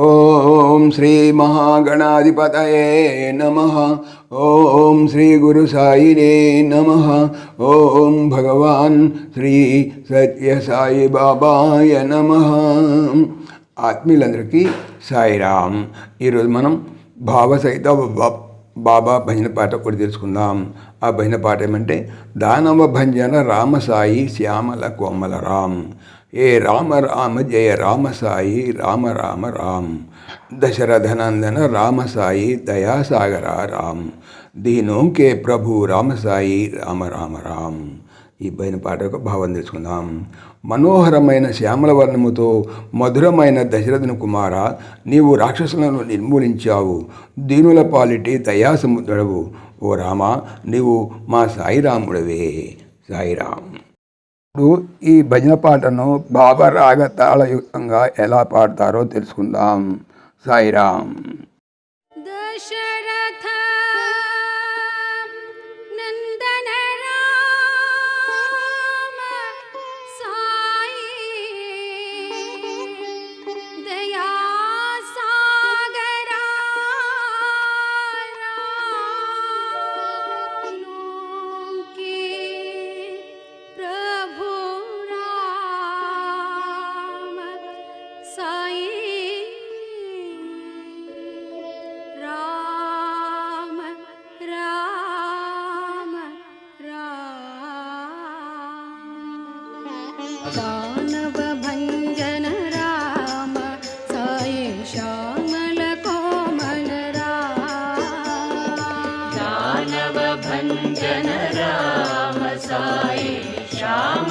ఓం శ్రీ మహాగణాధిపతయే నమ. ఓం శ్రీ గురు సాయినే నమ. ఓం భగవాన్ శ్రీ సత్య సాయి బాబాయ నమ. ఆత్మీయులందరికీ సాయిరామ్. ఈరోజు మనం భావసహిత బా- బాబా భజన పాట కూడా తెలుసుకుందాం. ఆ భజన పాట ఏమంటే దానవ భంజన రామ సాయి శ్యామల కోమల రామ్. ఏ రామ రామ జయ రామ సాయి రామ రామ రామ్. దశరథనందన రామ సాయి దయాసాగర రామ్. దీనో కే ప్రభు రామ సాయి రామ రామ రామ్. ఈ పైన పాట యొక్క భావం తెలుసుకుందాం. మనోహరమైన శ్యామల వర్ణముతో మధురమైన దశరథుని కుమార నీవు రాక్షసులను నిర్మూలించావు. దీనుల పాలిటి దయాసముద్రుడవు. ఓ రామ నీవు మా సాయిరాముడవే. సాయిరామ్. ఇప్పుడు ఈ భజన పాటను భావరాగ తాళయుక్తంగా ఎలా పాడతారో తెలుసుకుందాం. సాయిరామ్. कानव राम साय श्यामन कोमन राम सा श्याम